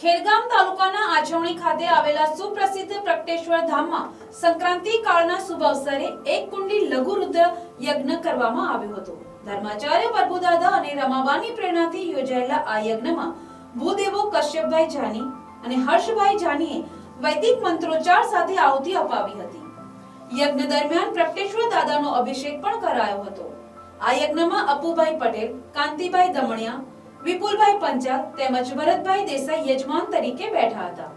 ખેરગામ તાલુકાના આછવણી ખાતે આવેલા સુપ્રસિદ્ધ પ્રકટેશ્વર ધામમાં સંક્રાંતિ કાળના શુભ અવસરે એક કુંડી લઘુ રુદ્ર યજ્ઞ કરવામાં આવ્યો હતો. ધર્માચાર્ય પ્રભુદાદા અને રમાબાની પ્રેરણાથી યોજાયેલા આ યજ્ઞમાં ભૂદેવો કશ્યપભાઈ જાની અને હર્ષભાઈ જાનીએ વૈદિક મંત્રોચ્ચાર સાથે આહુતિ અપાવી હતી. યજ્ઞ દરમિયાન પ્રકટેશ્વર દાદાનો અભિષેક પણ કરાયો હતો. આ યજ્ઞમાં અપુભાઈ પટેલ, કાંતિભાઈ દમણિયા વિપુલભાઈ પંચાલ તેમજ ભરતભાઈ દેસાઈ યજમાન તરીકે બેઠા હતા.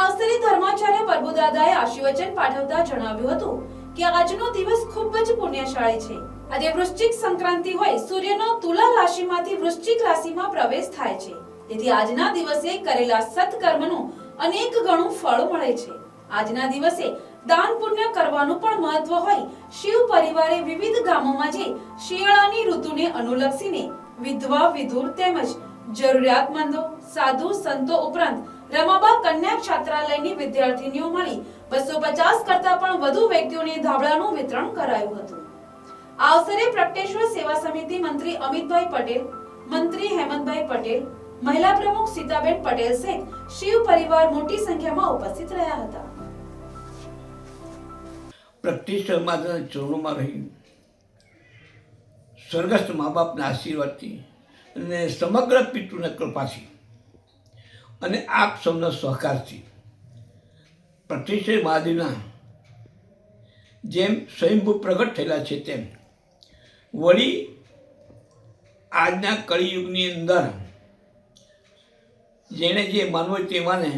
આ ધર્માચાર્ય પ્રભુદાદાએ આશીર્વચન પાઠવતા જણાવ્યું હતું કે આજનો દિવસ ખૂબ જ પુણ્યશાળી છે. આજે વૃશ્ચિક સંક્રાંતિ હોય, સૂર્યનો તુલા રાશિમાંથી વૃશ્ચિક રાશિમાં પ્રવેશ થાય છે. તેથી આજના દિવસે કરેલા સત્કર્મનું અનેક ગણું ફળ મળે છે. આજના દિવસે દાન પુણ્ય કરવાનું પણ મહત્વ હોય. શિવ પરિવારે વિવિધ ગામોમાં જઈ શિયાળાની ઋતુને અનુલક્ષીને વિધવા, વિધુર તેમજ જરૂરિયાતમંદો, સાધુ, સંતો ઉપરાંત રમાબા કન્યા છાત્રાલયની વિદ્યાર્થીનીઓ મળી બસો પચાસ કરતા પણ વધુ વ્યક્તિઓને ધાબળાનું વિતરણ કરાયું હતું. આ અવસરે પ્રગટેશ્વર સેવા સમિતિ મંત્રી અમિતભાઈ પટેલ, મંત્રી હેમંતભાઈ પટેલ, મહિલા પ્રમુખ સીતાબેન પટેલ સહિત શિવ પરિવાર મોટી સંખ્યામાં ઉપસ્થિત રહ્યા હતા. પ્રગટેશ્વર માતાના ચરણોમાં રહી સ્વર્ગસ્થ મા બાપના આશીર્વાદથી અને સમગ્ર પિતૃને કૃપાથી અને આપ સૌના સહકારથી પ્રતિષ્ઠિત મહાદેવના જેમ સ્વયંભૂ પ્રગટ થયેલા છે તેમ વળી આજના કળિયુગની અંદર જેણે જે માનવું તેવાને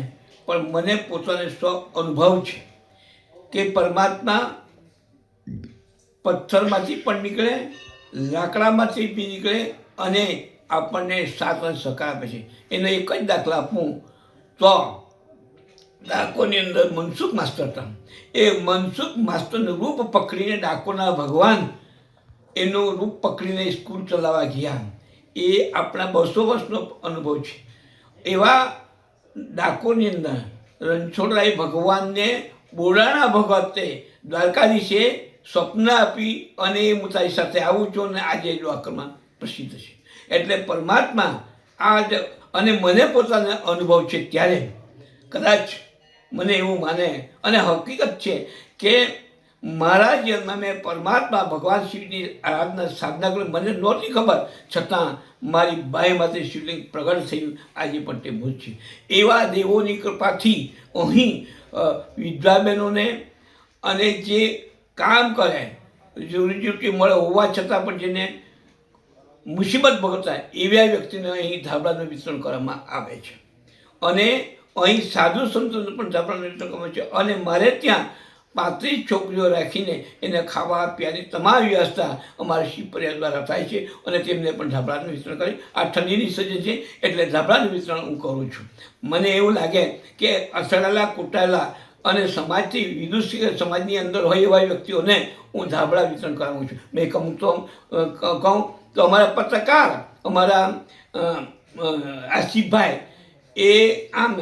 પણ મને પોતાને સ્વ અનુભવ છે કે પરમાત્મા પથ્થરમાંથી પણ નીકળે લાકડામાંથી બી નીકળે અને આપણને સાથ અને આપે છે. એનો એક જ દાખલા આપું. તો ડાકોની અંદર મનસુખ માસ્ટર હતા. એ મનસુખ માસ્ટરનું રૂપ પકડીને ડાકોરના ભગવાન એનું રૂપ પકડીને સ્કૂલ ચલાવવા ગયા. એ આપણા બસો વર્ષનો અનુભવ છે. એવા ડાકોરની અંદર રણછોડરાય ભગવાનને બોડાણા ભગવતે દ્વારકાધીશે સ્વપ્ન આપી અને હું તારી સાથે આવું છું અને આજે દ્વારકામાં પ્રસિદ્ધ છે. એટલે પરમાત્મા આ જ અને મને પોતાને અનુભવ છે ત્યારે કદાચ મને એવું માને અને હકીકત છે કે મારા જીવનમાં મેં પરમાત્મા ભગવાન શિવની આરાધના સાધના કરી મને નહોતી ખબર, છતાં મારી બાઈ માતે શિવલિંગ પ્રગટ થયું. આજે પણ તે ભૂલ છે. એવા દેવોની કૃપાથી અહીં વિદ્વાબહેનોને અને જે કામ કરે. રોજીરોટી મળે હોવા છતાં પણ જેને મુસીબત ભોગવતા એવા વ્યક્તિને અહીં ધાબળાનું વિતરણ કરવામાં આવે છે. અને અહીં સાધુ સંતોને પણ ધાબળાનું વિતરણ કરવામાં છે. અને મારે ત્યાં પાંત્રીસ છોકરીઓ રાખીને એને ખાવા, પીવાની તમામ વ્યવસ્થા અમારા શિવ પરિવાર દ્વારા થાય છે અને તેમને પણ ધાબળાનું વિતરણ કરી. આ ઠંડીની સજન છે એટલે ધાબળાનું વિતરણ હું કરું છું. મને એવું લાગે કે અથડાયેલા કૂટાયેલા અને સમાજથી વિદુષી સમાજની અંદર હોય એવા વ્યક્તિઓને હું ધાબળા વિતરણ કરાવું છું. મેં કહું તો કહું તો અમારા પત્રકાર, અમારા આસિફભાઈ એ આમ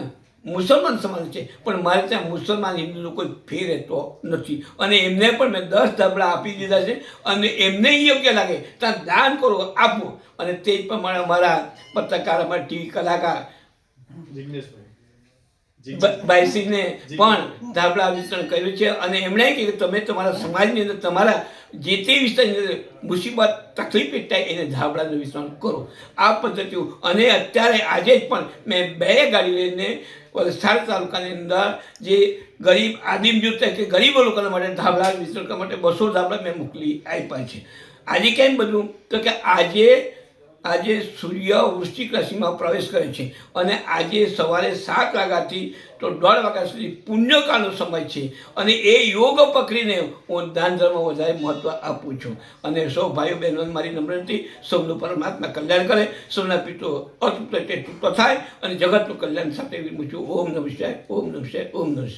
મુસલમાન સમાજ છે. પણ મારે ત્યાં મુસલમાન હિન્દુનો કોઈ ફેર રહેતો નથી. અને એમને પણ મેં દસ ધાબળા આપી દીધા છે. અને એમને યોગ્ય લાગે. ત્યાં દાન કરો, આપો. અને તે જ પ્રમાણે અમારા પત્રકાર, અમારા ટીવી કલાકાર બ- ભાઈસિંહને પણ ધાબળા વિતરણ કર્યું છે અને એમણે કીધું તમે તમારા સમાજની અંદર તમારા જે તે વિસ્તારની અંદર મુસીબત તકલીફ થાય એને ધાબળાનું વિતરણ કરો. આ પદ્ધતિઓ અને અત્યારે આજે જ પણ મેં બે ગાડી લઈને વલસાડ તાલુકાની અંદર જે ગરીબ આદિમ જૂથ કે ગરીબ લોકોના માટે ધાબળા વિતરણ કરવા માટે બસો ધાબળા મેં મોકલી આપ્યા છે. આજે કેમ બધું તો કે આજે આજે સૂર્ય વૃશ્ચિક રાશિમાં પ્રવેશ કરે છે અને આજે સવારે સાત વાગ્યાથી તો દોઢ વાગ્યા સુધી પુણ્યકાળનો સમય છે અને એ યોગ પકડીને હું દાન ધર્મ વધારે મહત્ત્વ આપું છું. અને સૌ ભાઈઓ બહેનો મારી નમ્રથી સૌનું પરમાત્મા કલ્યાણ કરે, સૌના પિતો અતૃપ્ત તૃપ્ત થાય અને જગતનું કલ્યાણ સાથે વિરમું છું ઓમ નમઃ ઓમ નમઃ ઓમ નમઃ શિવાય.